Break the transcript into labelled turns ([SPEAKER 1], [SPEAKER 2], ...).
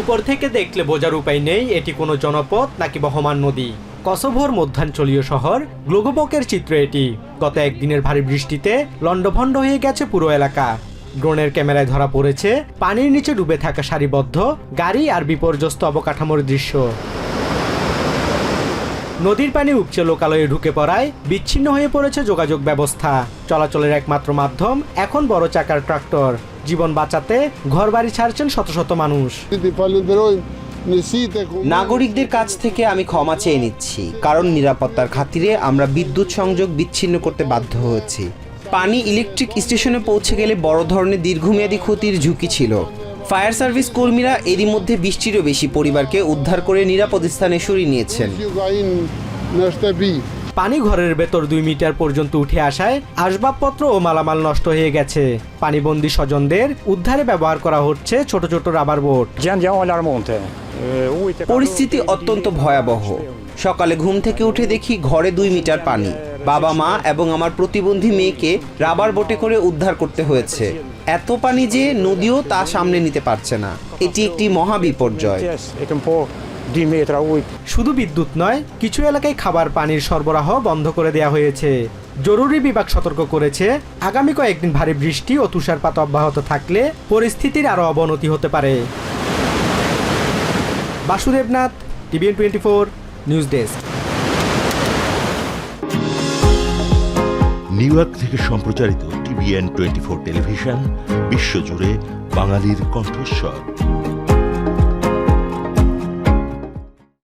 [SPEAKER 1] উপর থেকে দেখলে বোঝার উপায় নেই, এটি কোনো জনপদ নাকি বহমান নদী। কসোভোর মধ্যাঞ্চলীয় শহর, গ্লোগোবকের চিত্র এটি। গত একদিনের ভারী বৃষ্টিতে লণ্ডভণ্ড হয়ে গেছে পুরো এলাকা। ড্রোনের ক্যামেরায় ধরা পড়েছে, পানির নিচে ডুবে থাকা সারিবদ্ধ, গাড়ি আর বিপর্যস্ত অবকাঠামোর দৃশ্য। নদীর পানি উপচে লোকালয়ে ঢুকে পড়ায় বিচ্ছিন্ন হয়ে পড়েছে যোগাযোগ ব্যবস্থা। চলাচলের একমাত্র মাধ্যম এখন বড় চাকার ট্রাক্টর। জীবন বাঁচাতে ঘরবাড়ি ছাড়ছেন শত শত মানুষ।
[SPEAKER 2] নাগরিকদের কাছ থেকে আমি ক্ষমা চেয়ে নিচ্ছি, কারণ নিরাপত্তার খাতিরে আমরা বিদ্যুৎ সংযোগ বিচ্ছিন্ন করতে বাধ্য হয়েছি। পানি ইলেকট্রিক স্টেশনে পৌঁছে গেলে বড় ধরনের দীর্ঘমেয়াদী ক্ষতির ঝুঁকি ছিল। ফায়ার সার্ভিস কর্মীরা এরই মধ্যে বৃষ্টিরও বেশি পরিবারকে উদ্ধার করে নিরাপদ স্থানে সরিয়ে নিয়েছেন।
[SPEAKER 1] পানি ঘরের ভেতর দুই মিটার পর্যন্ত উঠে আসায় আসবাবপত্র ও মালামাল নষ্ট হয়ে গেছে। পানিবন্দী স্বজনদের উদ্ধারে ব্যবহার করা হচ্ছে ছোট ছোট রাবার বোট।
[SPEAKER 2] পরিস্থিতি অত্যন্ত ভয়াবহ। সকালে ঘুম থেকে উঠে দেখি ঘরে দুই মিটার পানি। বাবা মা এবং আমার প্রতিবন্ধী মেয়েকে রাবার বোটে করে উদ্ধার করতে হয়েছে। এত পানি যে নদীও তা সামনে নিতে পারছে না। এটি একটি মহা বিপর্যয়
[SPEAKER 3] Metra ui.
[SPEAKER 1] শুধু বিদ্যুৎ নয় কিছু এলাকায় খাবার পানির সরবরাহ বন্ধ করে দেওয়া হয়েছে। জরুরি বিভাগ সতর্ক করেছে আগামী কয়েকদিন ভারী বৃষ্টি ও তুষারপাত অব্যাহত থাকলে পরিস্থিতির আরও অবনতি হতে পারে। Basudebnath TVN twenty four news desk.
[SPEAKER 4] New York থেকে সম্প্রচারিত টিভিএন টোয়েন্টি ফোর টেলিভিশন বিশ্বজুড়ে বাঙালির কণ্ঠস্বর।